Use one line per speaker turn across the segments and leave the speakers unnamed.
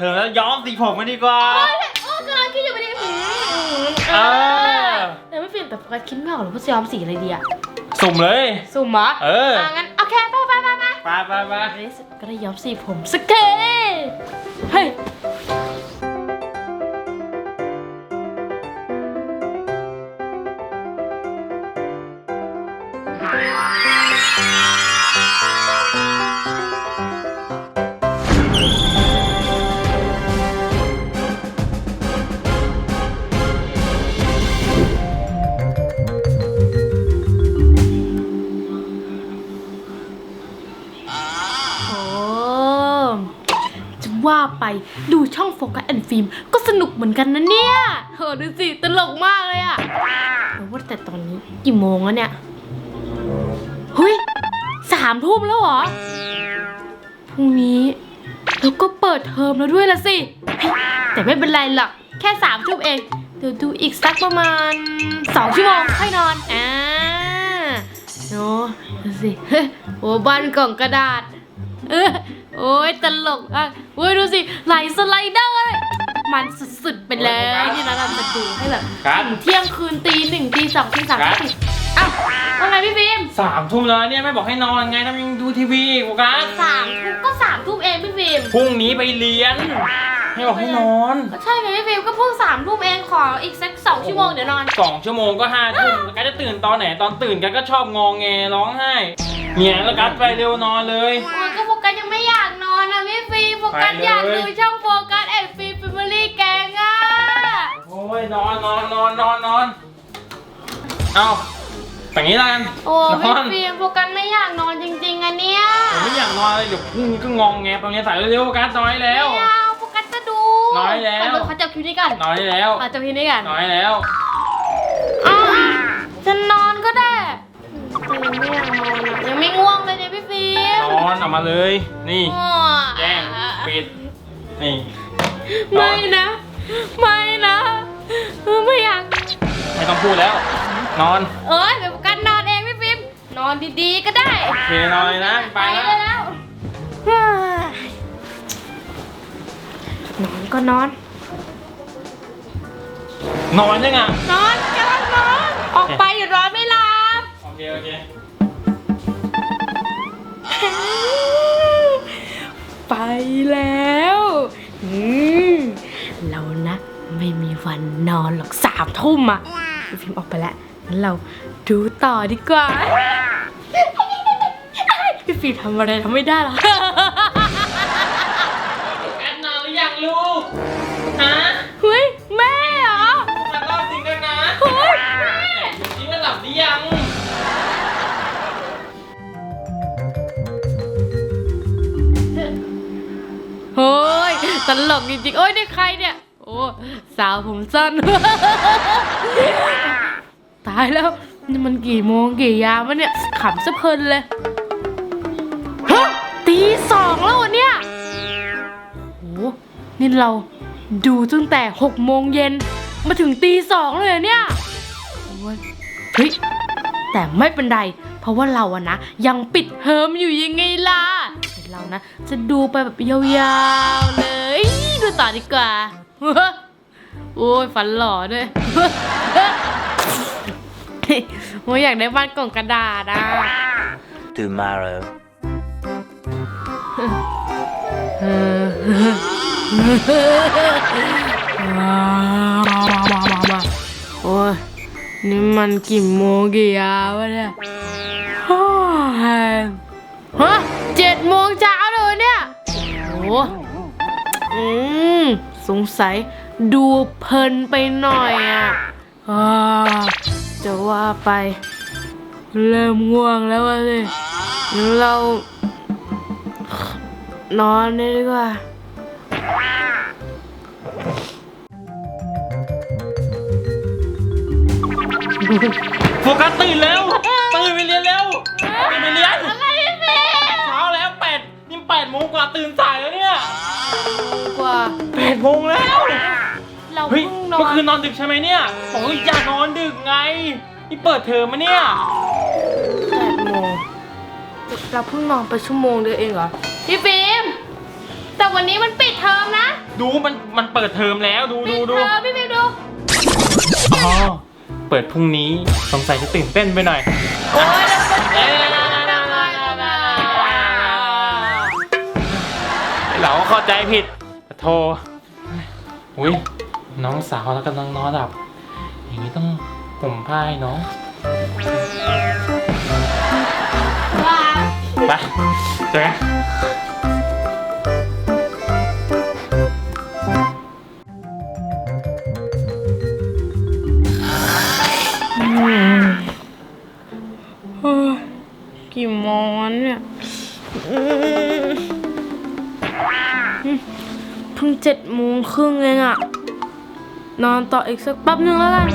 เทอมแล้วย้อมสีผมมาดีกว่า
โอ้ยโอ้ยกำลังคิดอยู่ไม่ได้หืม
เออ
แต่ไม่เปลี่ยนแต่โฟกัสคิดไม่ออกหรอกว่าจะย้อมสีอะไรดีอะ
สุ่มเลย
สุ่มเหรอ
เออ
อะงั้นโอเคไปไปไปไป
ไปไปไป
ในที่สุดก็ได้ย้อมสีผมสักทีเฮ้ย ว่าไปดูช่องโฟกัสแอนฟิล์มก็สนุกเหมือนกันนะเนี่ยเออดูสิตลกมากเลยอะแต่ว่าแต่ตอนนี้กี่โมงแล้วเนี่ยเฮ้ยสามทุ่มแล้วเหรอพรุ่งนี้เราก็เปิดเทอมแล้วด้วยละสิ แต่ไม่เป็นไรหรอกแค่สามทุ่มเองเดี๋ยวดูอีกสักประมาณสองชั่วโมงค่อยนอนอ่าโน้ดูสิโอ้บ้านกล่องกระดาษ เออ โอ้ยตลกอะโอ้ยดูสิไหลสไลเดอร์เลยมันสุดๆไปเลยนี่นะเราจะดูให้แบบ
ครับ
ถึงเที่ยงคืนตีหนึ่งตีสองตีสามตีสี่อ้าวว่าไงพี่ฟิล์ม
สามทุ่มแล้วเนี่ยไม่บอกให้นอนไงทำไมยังดูทีวีอีกโฟกัส
สามทุ่มก็สามทุ่มเองพี่ฟิล์ม
พรุ่งนี้ไปเรียนไม่บอกให้นอน
ก็ใช่ไงพี่ฟิล์มก็เพิ่งสามทุ่มเองขออีกสักสองชั่วโมงเดี๋ยวนอน
สองชั่วโมงก็ห้าทุ่มแล้วกัสจะตื่นตอนไหนตอนตื่นกันก็ชอบงองแงร้องไห้เนี่ยแล้วกัสไปเร็วนอนเลย
โอ้ยก็โฟ อนนะพี่ฟิล์มโฟกัส
ไปเลย
อยากดูช่องโฟกัสแอนด์ฟิล์มฟิมลี่แกงอะ
โอ้ยนอนนอนนอนนอนนอนเอาแต่งนี้แล้วกัน
โอ้
น
พี่
อน
ฟิล์มโฟกัสไม่อยากนอนจริงๆอะเนี่ย
ผมไม่อยากนอนเลยเดี๋ยวพรุ่งนี้ก็งองแงตอนนี้สายเร็วๆโฟกัสนอนได้แล้ว
ไม่เอาโฟกัสจะดู
น้อยแล้ว
ขอดูขอจับคิวนี้ก่อน
นอนได้แล้ว
ขอจับคิวนี้ก่อน
นอนได้แล้ว
อ๋อจะนอนก็ได้แต่ยังไม่อยากนอนอะยังไม่ง่วงเลยเนี่ยพี่ฟิล์ม
นอนออกมาเลย นี่
อ๋อ
แจ้ง ปิด นี่นอ
ไม่
น
นะ ไม่นะไม่อยาก
ไม่ต้องพูดแล้ว นอน
เออเดี๋ยวโฟกัสนอนเองพี่ฟิล์มนอนดีๆก็ได้
โอเคนอนเลยนะ ไป
ไป
แล้ว
แล้วเฮ้ยนอนก็นอน
นอนยังอะ
นอนกำลังนอน ออกไปอย่านอนไม่หลับ
โอเค โอเค
ไป แล้วอืมเรานะไม่มีวันนอนหรอกสามทุ่มอะพี่ฟิล์มออกไปแล้วงั้นเราดูต่อดีกว่าพี่ฟิล์มทำอะไรทำไม่ได้หรอก ตลกจริงๆโอ้ยนี่ใครเนี่ย โอ้สาวผมสั้น ตายแล้วนี่มันกี่โมงกี่ยามวะเนี่ยขำซะเพลินเลยฮะตีสองแล้วเหรอเนี่ยโหนี่เราดูตั้งแต่หกโมงเย็นมาถึงตีสองเลยเหรอเนี่ยโอ้ยเฮ้ยแต่ไม่เป็นไร เพราะว่าเราอะนะ ยังปิดเทอมอยู่ยังไงล่ะ เดี๋ยวเรานะ จะดูไปแบบยาวๆเลย ดูต่อดีกว่า โอ้ยฝันหล่อด้วยโอ้ยอยากได้บ้านกล่องกระดาษอะ
tomorrow.
เออโอ้ยนี่มันกี่โมงกี่ยามวะเนี่ยโอ้ยฮะเจ็ ดโมงเช้าเลยเนี่ยโอ้อืม สงสัยดูเพลินไปหน่อยอะอ่าจะว่าไป เริ่มง่วงแล้วอะสิเรา นอนดีกว่า
โฟกัสตื่นแล้ว โมงแล้วเราเฮ้ย
เพิ่งนอ
เมื่อนคืนนอนดึกใช่ไหมเนี่ยบอกว่าอย่านอนดึกไงนี่เปิดเทอมมาเนี่ย
แปดโมงเราเพิ่งนอนไปชั่วโมงเดียวเองเหรอพี่ฟิล์มแต่วันนี้มันปิดเทอมนะ
ดูมันมันเปิดเทอมแล้วดู
ปิ
ดู
ด
ดู
เทอมพี่ฟิล์มดู
อ๋อเปิดพรุ่งนี้สงสัยจะตื่นเต้นไปหน่อย
โอ้ยแล้วมัน
เอ้ยเราก็เข้าใจผิดโทร อุ้ยน้องสาวแล้วกำลังนอนหลับ อย่างนี้ต้องห่มผ้าให้น้อง
ว่า
ไปเจอกัน
พิ่งเจ็ดโมงครึ่งเองอะนอนต่ออีกสักแป๊บนึงแล้วกัน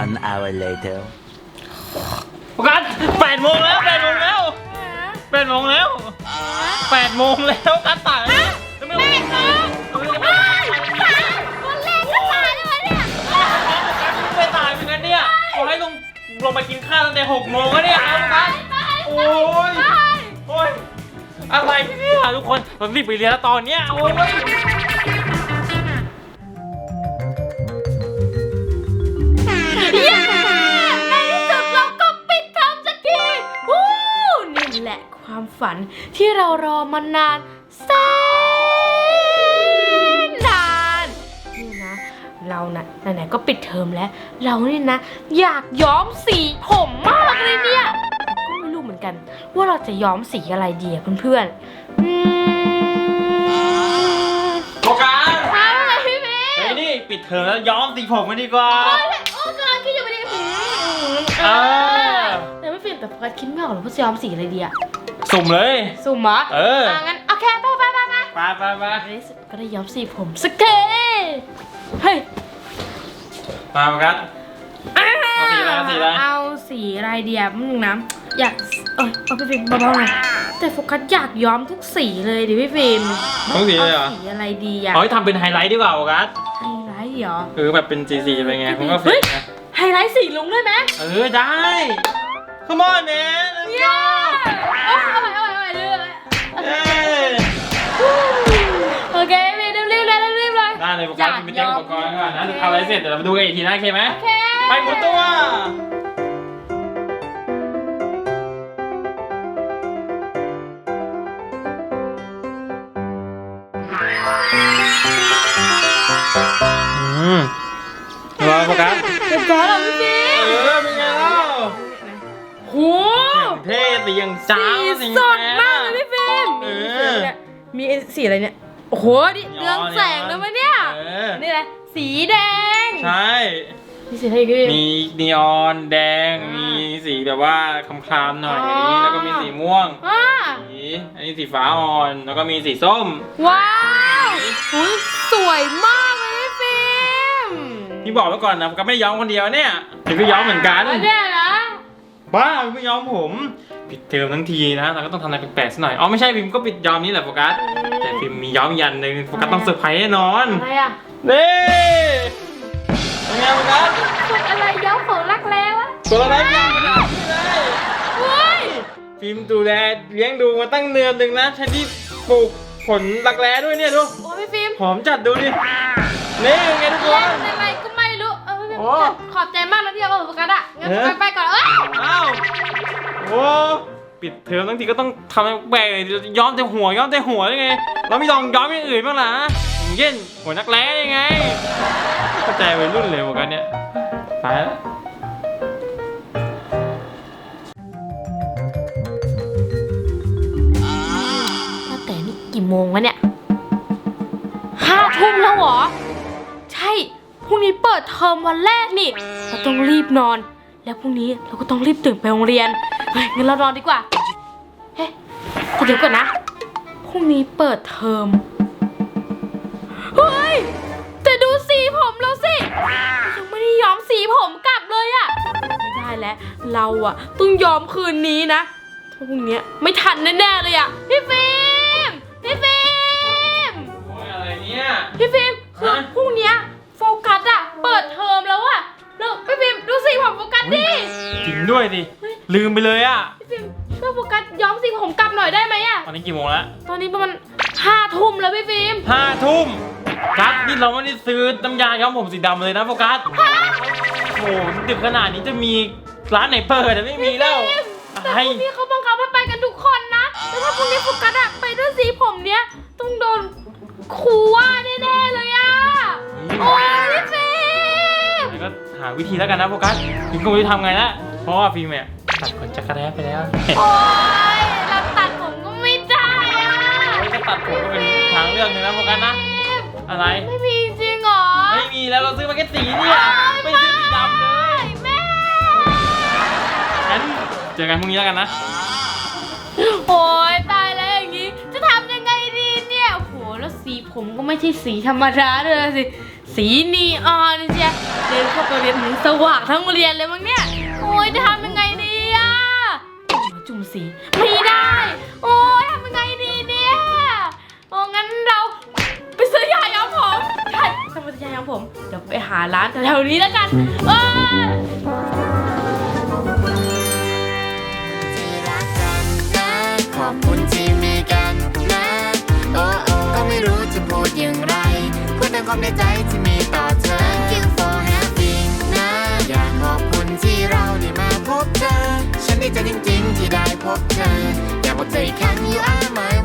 One hour later.
โฟกัสแปดโมงแล้วแปดโมงแล้วแปดโมงแล้วแปดโมงแล้วกันต่างแล้วไม่ไหวไม่ตายเหมือนกันเนี่ยขอให้ลงลงไปกินข้าวตั้งแต่หกโมงแล้วเนี่ยครับกันโอ้ยโอ้ย อะไรเนี่ยทุกคนเรารีบไปเรียนแล้วตอนเนี้ยโอ้ย
เย้ในที่สุดเราก็ปิดเทอมสักทีวู้นี่แหละความฝันที่เรารอมานานแสนนานนี่นะ เรานะไหนๆก็ปิดเทอมแล้ว เรานี่นะ อยากย้อมสีผมมากเลยเนี่ย ก็ไม่รู้เหมือนกัน ว่าเราจะย้อมสีอะไรดีอะเพื่อนๆอืม
โฟกัส
เอาอะไรพี่เมย์
เฮ้ยนี่ปิดเทอมแล้วย้อมสีผมกันดีกว่า
โอ้ยโอ้ยกำลังคิดอยู่พอดีอืม
เออ
แต่ไม่ฟิล์มแต่โฟกัสคิดไม่ออกหรอกว่าจะย้อมสีอะไรดีอะ
สุ่มเลย
สุ่มเหรอ
เออ
งั้นโอเคไปไปไปไป
ไปไปไป
ในที่สุดก็ได้ย้อมสีผมสักทีเฮ้ย
มาโฟกัส เอาสีอะไรเอาสีอะไร
เอาสีอะไรดีอะมึงนะ อยากเออเอาพี่ฟิล์มเบาๆหน่อยแต่โฟกัสอยากย้อมทุกสีเลยดิพี่ฟิล์ม
ต้องสีเลยเหรอา
สีอะไรดีอะ
เอาให้ทำเป็นไฮไลท์ดีกว่าโฟกัส
ไฮไลท์เหรอ
เออแบบเป็นสีสีๆไปไงผมก็
เฮ้
เฟ้
ย
นะ
ไฮไลท์สีลุงด้วยไหม
เออได้ Come on man
เย้เอาเอาไปเอาไปเอาไปเรื่อย
เอ้ย
โอเคพี่รีบๆเลยรีบๆเลย
ได้เลยโฟกัสไปเตรียมอุปกรณ์ก่อนนะทำอะไรเสร็จเดี๋ยวเราไปดูกันอีกทีนะโอเคไหม
โอเค
ไปหมดตัว อืมรอโฟกัส
เรียบร้อยแล้วพี่ฟิ
เอ
ล์ม
อเป็นไงเล่า
โห
อย่างเท่สีอย่างจ้า
สีสดมากเลยพี่ฟิล์ม
เอ
มี
อ
สีอะไรเนี่ย โอ้โหนี่
ย้
เรื
อ
อนงแสงเลยมั้ยเนี่ย
เออ
นี่แหละสีแดง
ใช่
มีสีอะไรอีกพี่
มีนีออนแดง
อ่ามี
มีสีแบบว่าคำคามๆหน่อย
อ๋อ
อย่างนี้ แล้วก็มีสีม่วง
อ่า
สีอันนี้สีฟ้าอ่อน แล้วก็มีสีส้ม
ว้าวอุ๊ยสวยมา
บอกไว้ก่อนนะก็ไม่ได้ย้อมคนเดียวเนี่ยพี่ก็ย้อมเหมือนกัน
อันเนี้ยนะ
บ้าพี่ไม่ย้อมผมปิดเทอมทั้งทีนะเราก็ต้องทำอะไรแปลกๆสักหน่อยอ๋อไม่ใช่พิมก็ปิดย้อมนี่แหละโฟกัสแต่พิมมีย้อมยันหนึ่งโฟกัสต้องเซอร์ไพรส์แน่นอน
อะไรอะ
นี่เป็นไงโฟกัส
คนอะไรย้อมของรักแล้วอะ
ตัวอะไรยังไม่ได้เลย
เฮ้ย
พิมดูแลเลี้ยงดูมาตั้งเดือนหนึ่งนะใช้ที่ปลูกผลรักแร้ด้วยเนี่ยดู
โอ้ยพี่ฟิล์ม
หอมจัดดูดินี่เป็นไงทุกค
เล่
น
ขอบใจมากนะที่เอาโฟกัสอะงั้น
เออ
โฟกัสไปก่อนเอ้ย
อ้าวโอ้ปิดเทอมทั้งทีก็ต้องทำให้แปลกเลยย้อมแต่หัวย้อมแต่หัวได้ไงเราไม่ลองย้อมอย่างอื่นบ้างล่ะอย่างเช่นหัวนักแร้ยังไงเข้าใจวัยรุ่นเลยเหมือนกันเนี่ยไปแล้ว
ว่าแต่นี่กี่โมงวะเนี่ยห้าทุ่มแล้วเหรอ ใช่ พรุ่งนี้เปิดเทอมวันแรกนี่ เราต้องรีบนอน แล้วพรุ่งนี้เราก็ต้องรีบตื่นไปโรงเรียน เฮ้ยงั้นเรานอนดีกว่า เฮ้ยแต่เดี๋ยวก่อนนะ พรุ่งนี้เปิดเทอม เฮ้ย แต่ดูสีผมเราสิ ยังไม่ได้ย้อมสีผมกลับเลยอะไม่ได้แล้ว เราอะต้องยอมคืนนี้นะถ้าพรุ่งนี้ไม่ทันแน่ๆเลยอะ ลืม
ไป
เล
ยอะ
พี่ฟิล์มช่วยโฟกัสย้อมสีผมกลับหน่อยได้ไหมอะ
ตอนนี้กี่โมงแล้ว
ตอนนี้ประมาณห้าทุ่มแล้วพี่ฟิล์ม
ห้าทุ่มกัสนี่เราไม่ได้ซื้อน้ำยาย้อมผมสีดำเลยนะโฟกัสโอ้โหดึกขนาดนี้จะมีร้านไหนเปิดอะไม่มีแล้ว
แต่
ให้
พรุ่งนี้เขาบังคับให้ไปกันทุกคนนะแล้วถ้าพรุ่งนี้โฟกัสอะไปด้วยสีผมเนี้ยต้องโดนครูว่าแน่ๆเลยอะโอ้ยพี่ฟิล์ม
แล้วก็หาวิธีแล้วกันนะโฟกัสฟิล์มก็ไม่รู้ทำไงละเพราะว่าฟิล์มเนี่ย ตัดขนจักรแร้ไปแล้ว
โอ้ยรับตัดผมก็ไม่ได้อะ
เฮ้ยจะตัดผมก็เป็นทางเลือกหนึงนะโฟกัสนะ อะไร
ไม่มีจริงเหรอ
ไม่มีแล้วเราซื้อมาแค่สีเนี่ยไม่ซื้อสีดำเลย
แม่
งั้นเจอกันพรุ่งนี้แล้วกันนะ
โอ้ยตายแล้วอย่างงี้ จะทำยังไงดีเนี่ยโอ้โหแล้วสีผมก็ไม่ใช่สีธรรมดาเลยสิ สีนีออนเชียเดินเข้าไปเรียนถึงสว่างทั้งโรงเรียนเลยมั้งเนี่ย โอ้ยจะทำยังไงดีอะมาจุ่ม สีไม่ได้ โอ้ยทำยังไงดีเนี่ยโอ้งั้นเราไปซื้อยาย้อมผมใช่ต้องไปซื้อยาย้อมผมเดี๋ยวไปหาร้านแถวๆนี้แล้วกันเอ้ย
ที่รักกันนะขอบคุณที่มีกันนะ โอ้โอ้ก็ไม่รู้จะพูดอย่างไร พูดแต่ความในใจที่ พบเธออยากบอกใจออีกครั้ง you are my